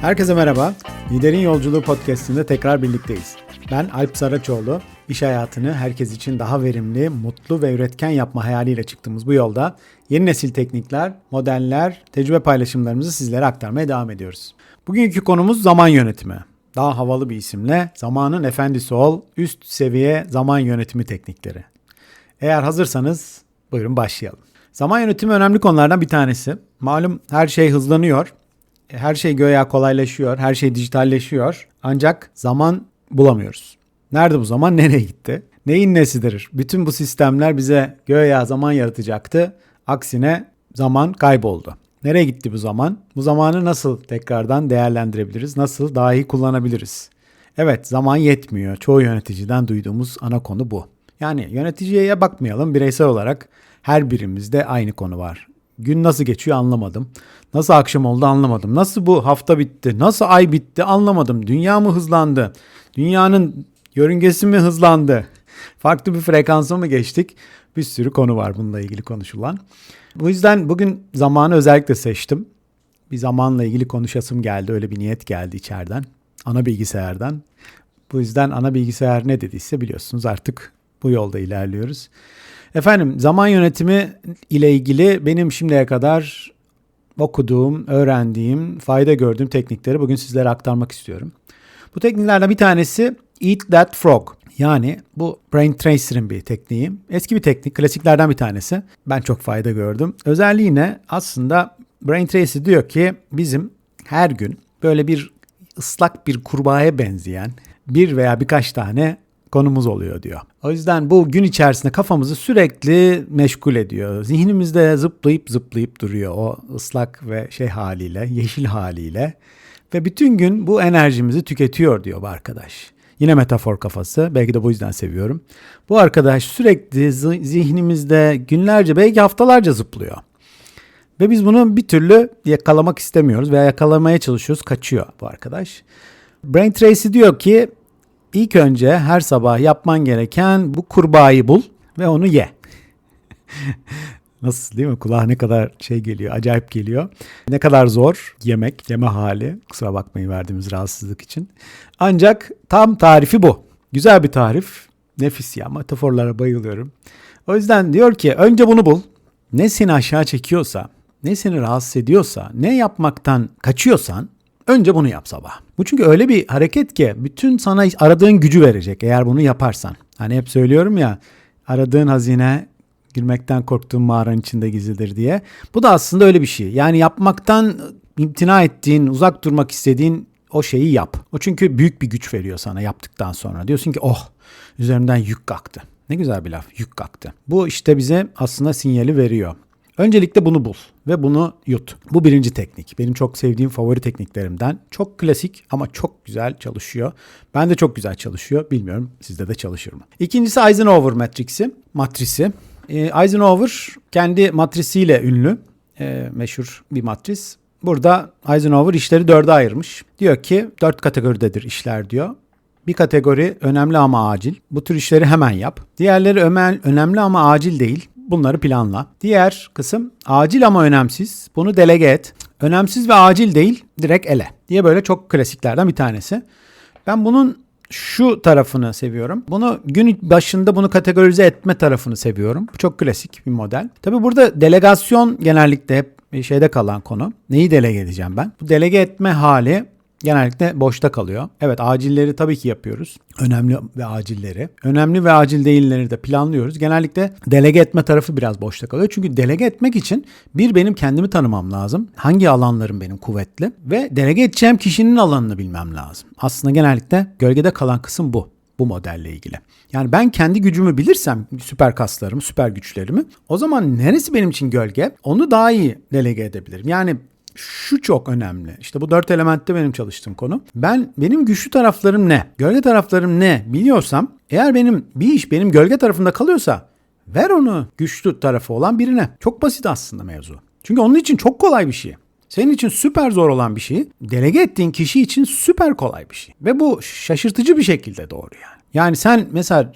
Herkese merhaba. Liderin Yolculuğu podcastinde tekrar birlikteyiz. Ben Alp Saraçoğlu. İş hayatını herkes için daha verimli, mutlu ve üretken yapma hayaliyle çıktığımız bu yolda yeni nesil teknikler, modeller, tecrübe paylaşımlarımızı sizlere aktarmaya devam ediyoruz. Bugünkü konumuz zaman yönetimi. Daha havalı bir isimle zamanın efendisi ol, üst seviye zaman yönetimi teknikleri. Eğer hazırsanız buyurun başlayalım. Zaman yönetimi önemli konulardan bir tanesi. Malum her şey hızlanıyor. Her şey göğe kolaylaşıyor. Her şey dijitalleşiyor. Ancak zaman bulamıyoruz. Nerede bu zaman? Nereye gitti? Neyin nesidir? Bütün bu sistemler bize göğe zaman yaratacaktı. Aksine zaman kayboldu. Nereye gitti bu zaman? Bu zamanı nasıl tekrardan değerlendirebiliriz? Nasıl daha iyi kullanabiliriz? Evet zaman yetmiyor. Çoğu yöneticiden duyduğumuz ana konu bu. Yani yöneticiye bakmayalım bireysel olarak her birimizde aynı konu var. Gün nasıl geçiyor anlamadım. Nasıl akşam oldu anlamadım. Nasıl bu hafta bitti? Nasıl ay bitti anlamadım. Dünya mı hızlandı? Dünyanın yörüngesi mi hızlandı? Farklı bir frekansa mı geçtik? Bir sürü konu var bununla ilgili konuşulan. Bu yüzden bugün zamanı özellikle seçtim. Bir zamanla ilgili konuşasım geldi. Öyle bir niyet geldi içeriden. Ana bilgisayardan. Bu yüzden ana bilgisayar ne dediyse biliyorsunuz artık bu yolda ilerliyoruz. Efendim zaman yönetimi ile ilgili benim şimdiye kadar okuduğum, öğrendiğim, fayda gördüğüm teknikleri bugün sizlere aktarmak istiyorum. Bu tekniklerden bir tanesi Eat That Frog. Yani bu Brain Tracer'ın bir tekniği. Eski bir teknik, klasiklerden bir tanesi. Ben çok fayda gördüm. Özelliği ne? Aslında Brain Tracer diyor ki bizim her gün böyle bir ıslak bir kurbağaya benzeyen bir veya birkaç tane konumuz oluyor diyor. O yüzden bu gün içerisinde kafamızı sürekli meşgul ediyor. Zihnimizde zıplayıp zıplayıp duruyor o ıslak ve şey haliyle, yeşil haliyle. Ve bütün gün bu enerjimizi tüketiyor diyor bu arkadaş. Yine metafor kafası. Belki de bu yüzden seviyorum. Bu arkadaş sürekli zihnimizde günlerce belki haftalarca zıplıyor. Ve biz bunu bir türlü yakalamak istemiyoruz veya yakalamaya çalışıyoruz. Kaçıyor bu arkadaş. Brain Tracy diyor ki İlk önce her sabah yapman gereken bu kurbağayı bul ve onu ye. Nasıl değil mi? Kulağa ne kadar şey geliyor, acayip geliyor. Ne kadar zor yemek, yeme hali. Kusura bakmayın verdiğimiz rahatsızlık için. Ancak tam tarifi bu. Güzel bir tarif. Nefis ya. Metaforlara bayılıyorum. O yüzden diyor ki önce bunu bul. Ne seni aşağı çekiyorsa, ne seni rahatsız ediyorsa, ne yapmaktan kaçıyorsan Önce bunu yap sabah. Bu çünkü öyle bir hareket ki bütün sana aradığın gücü verecek eğer bunu yaparsan. Hani hep söylüyorum ya aradığın hazine girmekten korktuğun mağaranın içinde gizlidir diye. Bu da aslında öyle bir şey. Yani yapmaktan imtina ettiğin, uzak durmak istediğin o şeyi yap. O çünkü büyük bir güç veriyor sana yaptıktan sonra. Diyorsun ki oh üzerimden yük kalktı. Ne güzel bir laf yük kalktı. Bu işte bize aslında sinyali veriyor. Öncelikle bunu bul ve bunu yut. Bu birinci teknik. Benim çok sevdiğim favori tekniklerimden. Çok klasik ama çok güzel çalışıyor. Ben de çok güzel çalışıyor. Bilmiyorum sizde de çalışır mı? İkincisi Eisenhower matrisi. Matrisi. Ee, Eisenhower kendi matrisiyle ünlü. Ee, meşhur bir matris. Burada Eisenhower işleri dörde ayırmış. Diyor ki dört kategoridedir işler diyor. Bir kategori önemli ama acil. Bu tür işleri hemen yap. Diğerleri önemli ama acil değil. Bunları planla. Diğer kısım acil ama önemsiz. Bunu delege et. Önemsiz ve acil değil direkt ele diye böyle çok klasiklerden bir tanesi. Ben bunun şu tarafını seviyorum. Bunu gün başında bunu kategorize etme tarafını seviyorum. Bu çok klasik bir model. Tabi burada delegasyon genellikle hep şeyde kalan konu. Neyi delege edeceğim ben? Bu delege etme hali genellikle boşta kalıyor. Evet acilleri tabii ki yapıyoruz. Önemli ve acilleri. Önemli ve acil değilleri de planlıyoruz. Genellikle delege etme tarafı biraz boşta kalıyor. Çünkü delege etmek için bir benim kendimi tanımam lazım. Hangi alanlarım benim kuvvetli ve delege edeceğim kişinin alanını bilmem lazım. Aslında genellikle gölgede kalan kısım bu bu modelle ilgili. Yani ben kendi gücümü bilirsem, süper kaslarımı, süper güçlerimi, o zaman neresi benim için gölge? Onu daha iyi delege edebilirim. Yani şu çok önemli. İşte bu dört elementte benim çalıştığım konu. Ben benim güçlü taraflarım ne? Gölge taraflarım ne biliyorsam eğer benim bir iş benim gölge tarafında kalıyorsa ver onu güçlü tarafı olan birine. Çok basit aslında mevzu. Çünkü onun için çok kolay bir şey. Senin için süper zor olan bir şey, delege ettiğin kişi için süper kolay bir şey. Ve bu şaşırtıcı bir şekilde doğru yani. Yani sen mesela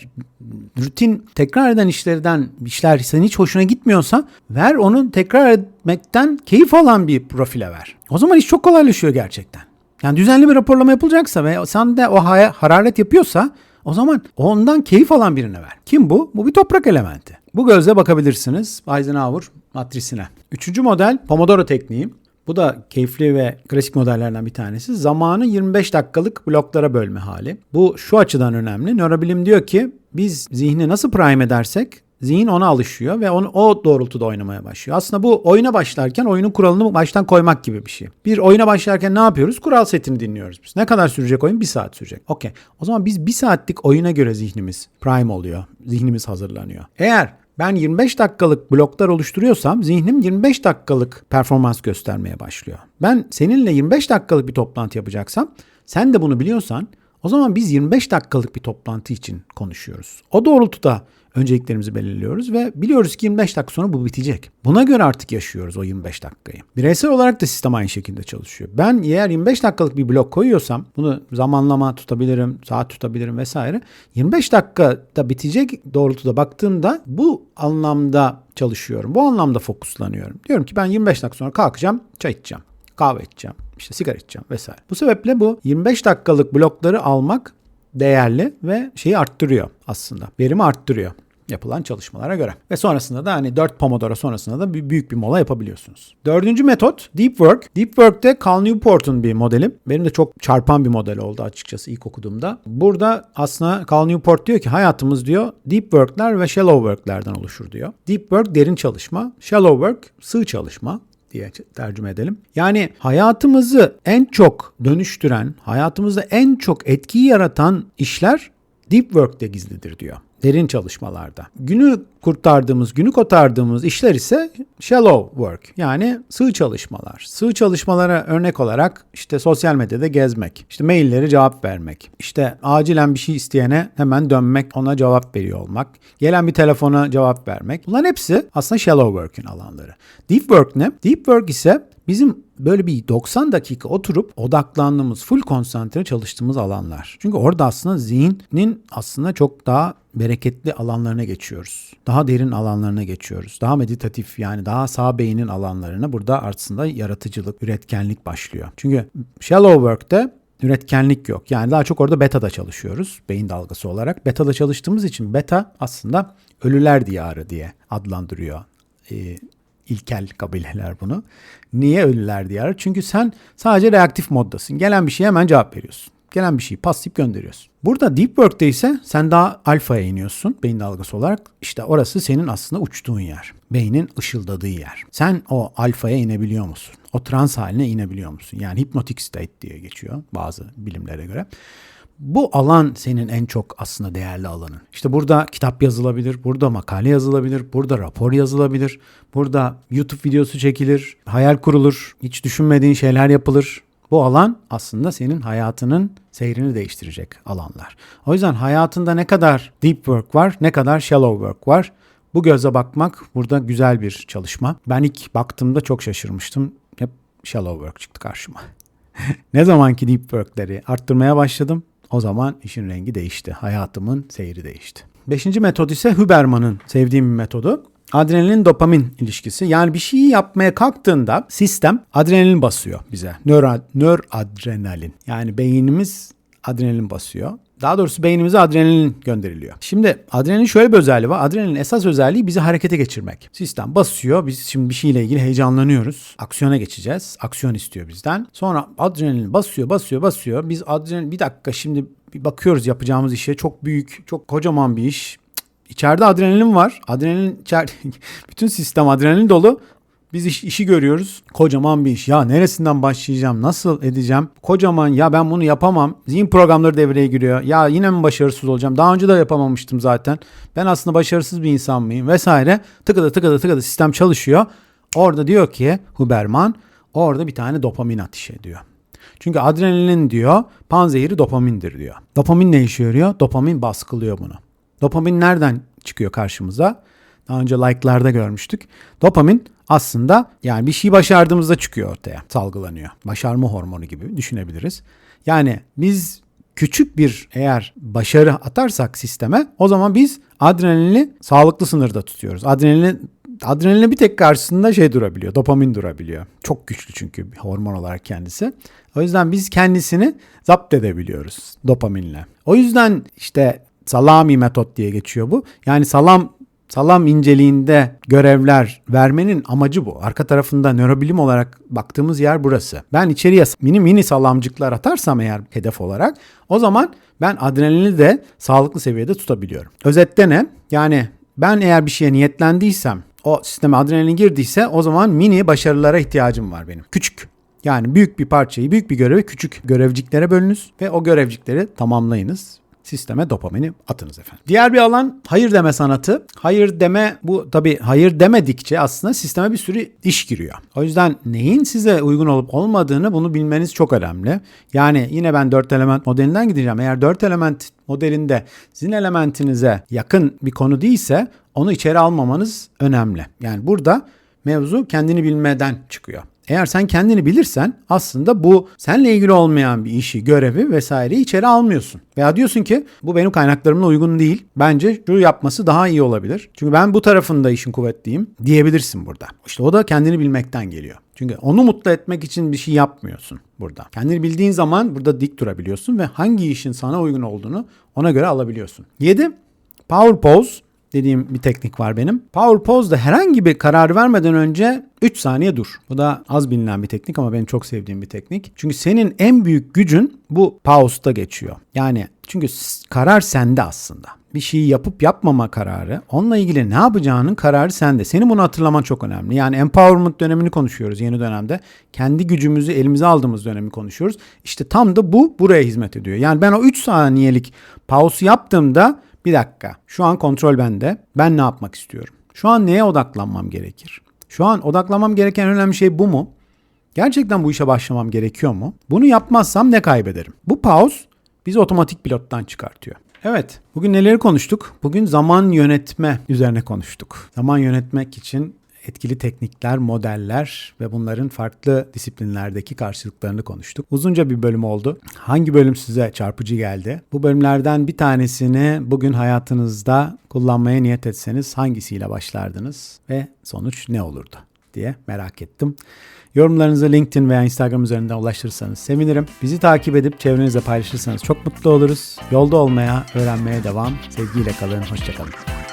rutin tekrar eden işlerden işler senin hiç hoşuna gitmiyorsa ver onu tekrar etmekten keyif alan bir profile ver. O zaman iş çok kolaylaşıyor gerçekten. Yani düzenli bir raporlama yapılacaksa ve sen de o hararet yapıyorsa o zaman ondan keyif alan birine ver. Kim bu? Bu bir toprak elementi. Bu gözle bakabilirsiniz Eisenhower matrisine. Üçüncü model Pomodoro tekniği. Bu da keyifli ve klasik modellerden bir tanesi. Zamanı 25 dakikalık bloklara bölme hali. Bu şu açıdan önemli. Nörobilim diyor ki biz zihni nasıl prime edersek zihin ona alışıyor ve onu o doğrultuda oynamaya başlıyor. Aslında bu oyuna başlarken oyunun kuralını baştan koymak gibi bir şey. Bir oyuna başlarken ne yapıyoruz? Kural setini dinliyoruz biz. Ne kadar sürecek oyun? Bir saat sürecek. Okey. O zaman biz bir saatlik oyuna göre zihnimiz prime oluyor. Zihnimiz hazırlanıyor. Eğer ben 25 dakikalık bloklar oluşturuyorsam zihnim 25 dakikalık performans göstermeye başlıyor. Ben seninle 25 dakikalık bir toplantı yapacaksam sen de bunu biliyorsan o zaman biz 25 dakikalık bir toplantı için konuşuyoruz. O doğrultuda önceliklerimizi belirliyoruz ve biliyoruz ki 25 dakika sonra bu bitecek. Buna göre artık yaşıyoruz o 25 dakikayı. Bireysel olarak da sistem aynı şekilde çalışıyor. Ben eğer 25 dakikalık bir blok koyuyorsam bunu zamanlama tutabilirim, saat tutabilirim vesaire. 25 dakikada bitecek doğrultuda baktığımda bu anlamda çalışıyorum. Bu anlamda fokuslanıyorum. Diyorum ki ben 25 dakika sonra kalkacağım, çay içeceğim, kahve içeceğim, işte sigara içeceğim vesaire. Bu sebeple bu 25 dakikalık blokları almak değerli ve şeyi arttırıyor aslında. Verimi arttırıyor yapılan çalışmalara göre. Ve sonrasında da hani 4 Pomodoro sonrasında da bir büyük bir mola yapabiliyorsunuz. Dördüncü metot Deep Work. Deep Work'te Cal Newport'un bir modeli. Benim de çok çarpan bir model oldu açıkçası ilk okuduğumda. Burada aslında Cal Newport diyor ki hayatımız diyor Deep Work'ler ve Shallow Work'lerden oluşur diyor. Deep Work derin çalışma, Shallow Work sığ çalışma diye tercüme edelim. Yani hayatımızı en çok dönüştüren, hayatımızda en çok etkiyi yaratan işler deep work'te gizlidir diyor. Derin çalışmalarda. Günü kurtardığımız, günü kotardığımız işler ise shallow work yani sığ çalışmalar. Sığ çalışmalara örnek olarak işte sosyal medyada gezmek, işte mailleri cevap vermek, işte acilen bir şey isteyene hemen dönmek, ona cevap veriyor olmak, gelen bir telefona cevap vermek. Bunların hepsi aslında shallow work'ün alanları. Deep work ne? Deep work ise bizim böyle bir 90 dakika oturup odaklandığımız, full konsantre çalıştığımız alanlar. Çünkü orada aslında zihnin aslında çok daha bereketli alanlarına geçiyoruz. Daha derin alanlarına geçiyoruz. Daha meditatif yani daha sağ beynin alanlarına burada aslında yaratıcılık, üretkenlik başlıyor. Çünkü shallow work'te üretkenlik yok. Yani daha çok orada beta'da çalışıyoruz beyin dalgası olarak. Beta'da çalıştığımız için beta aslında ölüler diyarı diye adlandırıyor ee, ilkel kabileler bunu. Niye ölüler diyarı? Çünkü sen sadece reaktif moddasın. Gelen bir şeye hemen cevap veriyorsun. Gelen bir şeyi paslayıp gönderiyorsun. Burada Deep Work'te ise sen daha alfaya iniyorsun beyin dalgası olarak. İşte orası senin aslında uçtuğun yer. Beynin ışıldadığı yer. Sen o alfaya inebiliyor musun? O trans haline inebiliyor musun? Yani hypnotic state diye geçiyor bazı bilimlere göre. Bu alan senin en çok aslında değerli alanın. İşte burada kitap yazılabilir, burada makale yazılabilir, burada rapor yazılabilir, burada YouTube videosu çekilir, hayal kurulur, hiç düşünmediğin şeyler yapılır. Bu alan aslında senin hayatının seyrini değiştirecek alanlar. O yüzden hayatında ne kadar deep work var, ne kadar shallow work var. Bu göze bakmak burada güzel bir çalışma. Ben ilk baktığımda çok şaşırmıştım. Hep shallow work çıktı karşıma. ne zamanki deep work'leri arttırmaya başladım, o zaman işin rengi değişti. Hayatımın seyri değişti. Beşinci metod ise Huberman'ın sevdiğim bir metodu. Adrenalin dopamin ilişkisi. Yani bir şeyi yapmaya kalktığında sistem adrenalin basıyor bize. Nör, nör adrenalin. Yani beynimiz adrenalin basıyor. Daha doğrusu beynimize adrenalin gönderiliyor. Şimdi adrenalin şöyle bir özelliği var. Adrenalin esas özelliği bizi harekete geçirmek. Sistem basıyor. Biz şimdi bir şeyle ilgili heyecanlanıyoruz. Aksiyona geçeceğiz. Aksiyon istiyor bizden. Sonra adrenalin basıyor, basıyor, basıyor. Biz adrenalin bir dakika şimdi bir bakıyoruz yapacağımız işe. Çok büyük, çok kocaman bir iş. İçeride adrenalin var. Adrenalin içer bütün sistem adrenalin dolu. Biz iş, işi görüyoruz. Kocaman bir iş. Ya neresinden başlayacağım? Nasıl edeceğim? Kocaman ya ben bunu yapamam. Zihin programları devreye giriyor. Ya yine mi başarısız olacağım? Daha önce de yapamamıştım zaten. Ben aslında başarısız bir insan mıyım? Vesaire. Tıkıda tıkıda tıkıda sistem çalışıyor. Orada diyor ki Huberman orada bir tane dopamin ateş ediyor. Çünkü adrenalin diyor panzehiri dopamindir diyor. Dopamin ne işe yarıyor? Dopamin baskılıyor bunu. Dopamin nereden çıkıyor karşımıza? Daha önce like'larda görmüştük. Dopamin aslında yani bir şey başardığımızda çıkıyor ortaya, salgılanıyor. Başarma hormonu gibi düşünebiliriz. Yani biz küçük bir eğer başarı atarsak sisteme o zaman biz adrenalini sağlıklı sınırda tutuyoruz. Adrenalini adrenalin bir tek karşısında şey durabiliyor. Dopamin durabiliyor. Çok güçlü çünkü hormon olarak kendisi. O yüzden biz kendisini zapt edebiliyoruz dopaminle. O yüzden işte salami metot diye geçiyor bu. Yani salam salam inceliğinde görevler vermenin amacı bu. Arka tarafında nörobilim olarak baktığımız yer burası. Ben içeriye mini mini salamcıklar atarsam eğer hedef olarak o zaman ben adrenalini de sağlıklı seviyede tutabiliyorum. Özette ne? Yani ben eğer bir şeye niyetlendiysem o sisteme adrenalin girdiyse o zaman mini başarılara ihtiyacım var benim. Küçük yani büyük bir parçayı, büyük bir görevi küçük görevciklere bölünüz ve o görevcikleri tamamlayınız sisteme dopamini atınız efendim. Diğer bir alan hayır deme sanatı. Hayır deme bu tabi hayır demedikçe aslında sisteme bir sürü iş giriyor. O yüzden neyin size uygun olup olmadığını bunu bilmeniz çok önemli. Yani yine ben 4 element modelinden gideceğim. Eğer 4 element modelinde sizin elementinize yakın bir konu değilse onu içeri almamanız önemli. Yani burada mevzu kendini bilmeden çıkıyor. Eğer sen kendini bilirsen aslında bu seninle ilgili olmayan bir işi, görevi vesaireyi içeri almıyorsun. Veya diyorsun ki bu benim kaynaklarımla uygun değil. Bence şu yapması daha iyi olabilir. Çünkü ben bu tarafında işin kuvvetliyim diyebilirsin burada. İşte o da kendini bilmekten geliyor. Çünkü onu mutlu etmek için bir şey yapmıyorsun burada. Kendini bildiğin zaman burada dik durabiliyorsun ve hangi işin sana uygun olduğunu ona göre alabiliyorsun. 7. Power Pose dediğim bir teknik var benim. Power Pose'da herhangi bir karar vermeden önce 3 saniye dur. Bu da az bilinen bir teknik ama benim çok sevdiğim bir teknik. Çünkü senin en büyük gücün bu pause'da geçiyor. Yani çünkü karar sende aslında. Bir şeyi yapıp yapmama kararı, onunla ilgili ne yapacağının kararı sende. Senin bunu hatırlaman çok önemli. Yani empowerment dönemini konuşuyoruz yeni dönemde. Kendi gücümüzü elimize aldığımız dönemi konuşuyoruz. İşte tam da bu buraya hizmet ediyor. Yani ben o 3 saniyelik pause yaptığımda bir dakika. Şu an kontrol bende. Ben ne yapmak istiyorum? Şu an neye odaklanmam gerekir? Şu an odaklanmam gereken önemli şey bu mu? Gerçekten bu işe başlamam gerekiyor mu? Bunu yapmazsam ne kaybederim? Bu pause bizi otomatik pilottan çıkartıyor. Evet, bugün neleri konuştuk? Bugün zaman yönetme üzerine konuştuk. Zaman yönetmek için etkili teknikler, modeller ve bunların farklı disiplinlerdeki karşılıklarını konuştuk. Uzunca bir bölüm oldu. Hangi bölüm size çarpıcı geldi? Bu bölümlerden bir tanesini bugün hayatınızda kullanmaya niyet etseniz hangisiyle başlardınız ve sonuç ne olurdu diye merak ettim. Yorumlarınızı LinkedIn veya Instagram üzerinden ulaştırırsanız sevinirim. Bizi takip edip çevrenizde paylaşırsanız çok mutlu oluruz. Yolda olmaya, öğrenmeye devam. Sevgiyle kalın, hoşçakalın.